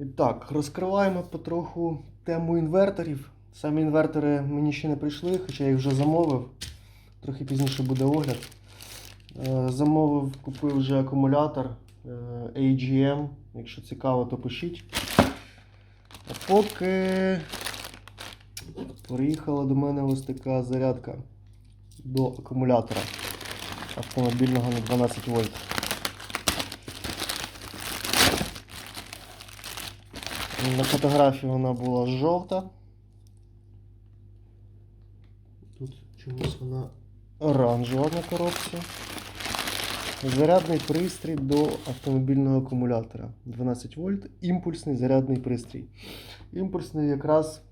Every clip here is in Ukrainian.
І так, розкриваємо потроху тему інверторів. Самі інвертори мені ще не прийшли, хоча я їх вже замовив. Трохи пізніше буде огляд. Е, Замовив, купив вже акумулятор е, AGM. Якщо цікаво, то пишіть. А поки приїхала до мене ось така зарядка до акумулятора автомобільного на 12 вольт. На фотографії вона була жовта. Тут чомусь вона оранжева на коробці. Зарядний пристрій до автомобільного акумулятора. 12 вольт, імпульсний зарядний пристрій. Імпульсний якраз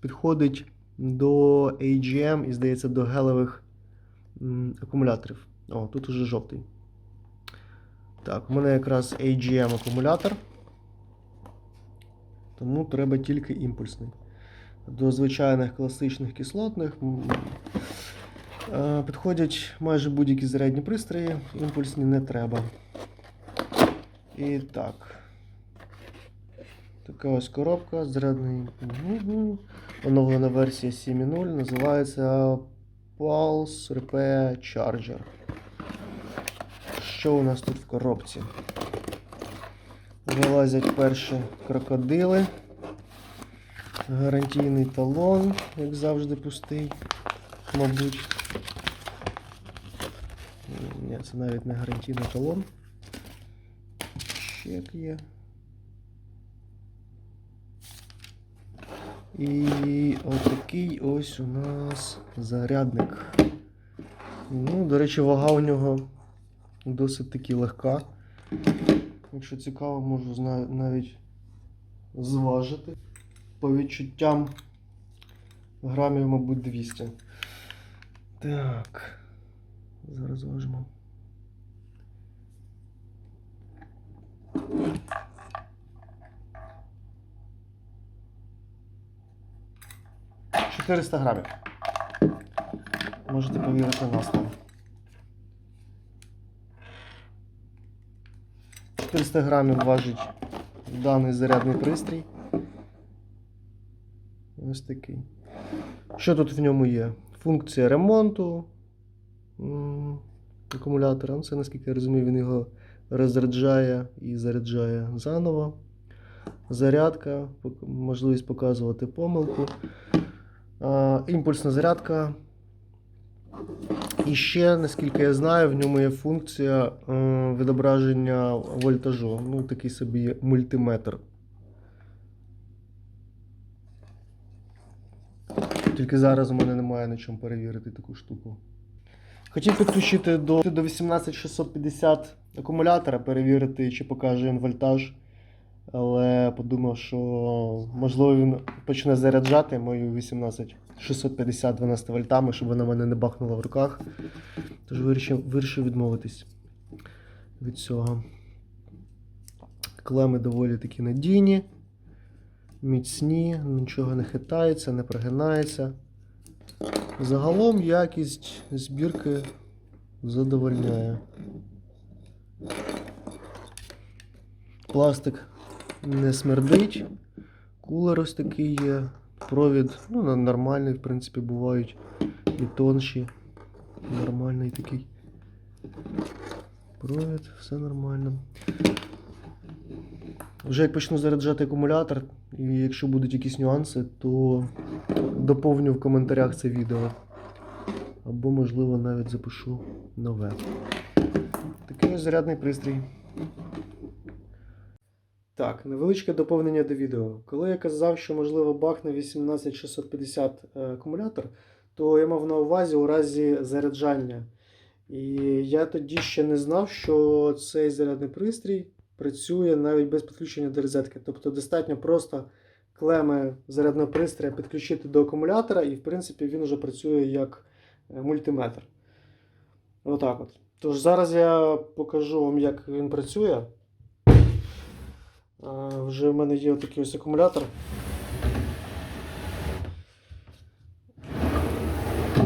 підходить до AGM і, здається, до гелевих акумуляторів. О, тут уже жовтий. Так, у мене якраз AGM акумулятор. Тому треба тільки імпульсний. До звичайних класичних кислотних е, підходять майже будь-які зарядні пристрої, імпульсні не треба. І так. Така ось коробка зарядний. Оновлена версія 7.0 називається Pulse Repair Charger. Що у нас тут в коробці? Вилазять перші крокодили. Гарантійний талон, як завжди, пустий, мабуть. Ні, це навіть не гарантійний талон. Чек є. І отакий ось у нас зарядник. Ну, до речі, вага у нього досить таки легка. Якщо цікаво, можу навіть зважити. По відчуттям грамів, мабуть, 200. Так. Зараз важимо. Чотириста грамів. Можете повірити на слово. 400 грамів важить даний зарядний пристрій. Ось такий. Що тут в ньому є? Функція ремонту акумулятора. Ну, Це, наскільки я розумію, він його розряджає і заряджає заново. Зарядка, можливість показувати помилку. Імпульсна зарядка. І ще, наскільки я знаю, в ньому є функція е, відображення вольтажу. Ну, такий собі мультиметр. Тільки зараз у мене немає на чому перевірити таку штуку. Хотів підключити до, до 18650 акумулятора, перевірити, чи покаже він вольтаж. Але подумав, що можливо він почне заряджати мою 18650 12 вольтами, щоб вона мене не бахнула в руках. Тож вирішив, вирішив відмовитись від цього. Клеми доволі такі надійні, міцні, нічого не хитається, не прогинається. Загалом якість збірки задовольняє. Пластик не смердить. Кулер ось такий є. Провід, ну, нормальний, в принципі, бувають і тонші. Нормальний такий. Провід, все нормально. Вже як почну заряджати акумулятор, і якщо будуть якісь нюанси, то доповню в коментарях це відео. Або, можливо, навіть запишу нове. Такий зарядний пристрій. Так, невеличке доповнення до відео. Коли я казав, що можливо бахне 18650 е, акумулятор, то я мав на увазі у разі заряджання. І я тоді ще не знав, що цей зарядний пристрій працює навіть без підключення до розетки. Тобто достатньо просто клеми зарядного пристрою підключити до акумулятора, і в принципі він вже працює як е, мультиметр. Отак от. Тож зараз я покажу вам, як він працює. А, Вже в мене є такий ось акумулятор.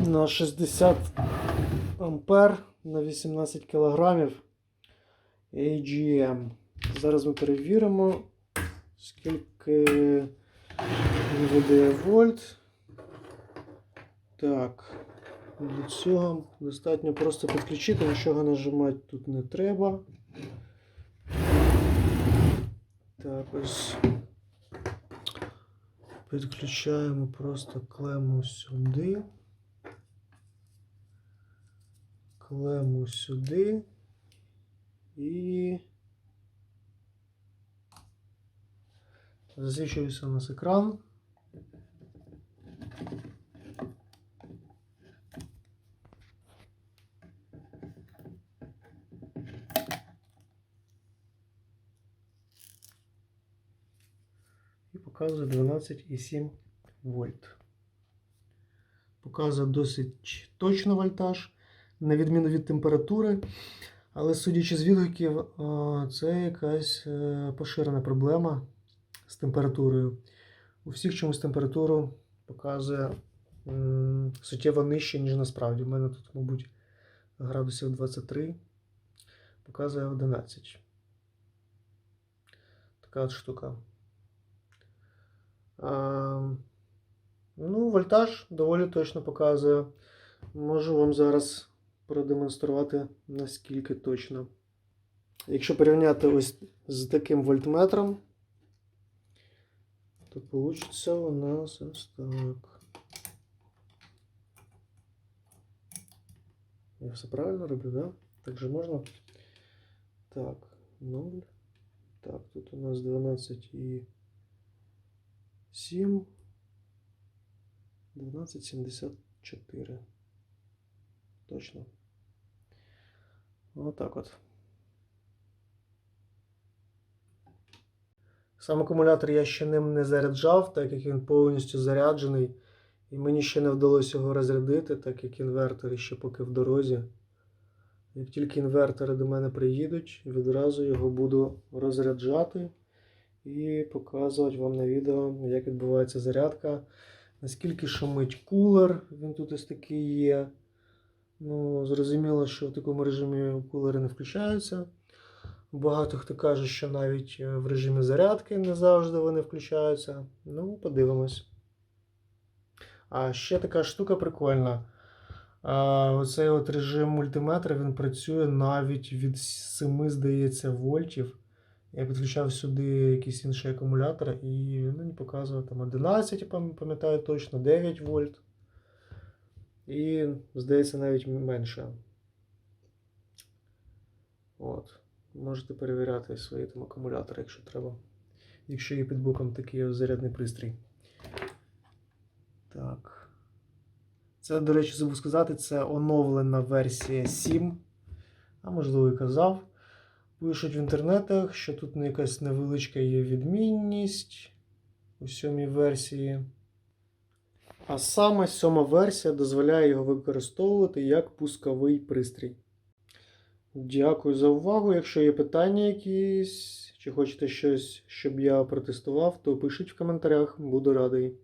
На 60 ампер на 18 кілограмів AGM. Зараз ми перевіримо, скільки він видає вольт. Так. Для цього достатньо просто підключити, нічого нажимати тут не треба. Так, ось. Підключаємо просто клему сюди. Клему сюди. І засвічується у нас екран. І показує 12,7 вольт. Показує досить точно вольтаж, на відміну від температури. Але судячи з відгуків, це якась е, поширена проблема з температурою. У всіх чомусь температуру показує суттєво нижче, ніж насправді. У мене тут, мабуть, градусів 23, показує 11. Така от штука. А, ну, вольтаж доволі точно показує. Можу вам зараз продемонструвати наскільки точно. Якщо порівняти ось з таким вольтметром, то вийде у нас ось так. Я все правильно роблю, да? Так же можна? Так, 0. Так, тут у нас 12 і 7. 12,74. Точно. Отак от. Сам акумулятор я ще ним не заряджав, так як він повністю заряджений. І мені ще не вдалося його розрядити, так як інвертори ще поки в дорозі. Як тільки інвертори до мене приїдуть, відразу його буду розряджати і показувати вам на відео, як відбувається зарядка. Наскільки шумить кулер, він тут ось такий є. Ну, зрозуміло, що в такому режимі кулери не включаються. Багато хто каже, що навіть е, в режимі зарядки не завжди вони включаються. Ну, подивимось. А ще така штука прикольна. Оцей от режим мультиметра він працює навіть від 7, здається, вольтів. Я підключав сюди якийсь інший акумулятор і він мені показував там 11, пам'ятаю точно, 9 вольт. І, здається, навіть менше. От. Можете перевіряти свої там акумулятори, якщо треба. Якщо є під боком такий зарядний пристрій. Так. Це, до речі, забув сказати, це оновлена версія 7. А можливо і казав. Пишуть в інтернетах, що тут якась невеличка є відмінність у сьомій версії. А саме сьома версія дозволяє його використовувати як пусковий пристрій. Дякую за увагу. Якщо є питання якісь, чи хочете щось, щоб я протестував, то пишіть в коментарях, буду радий.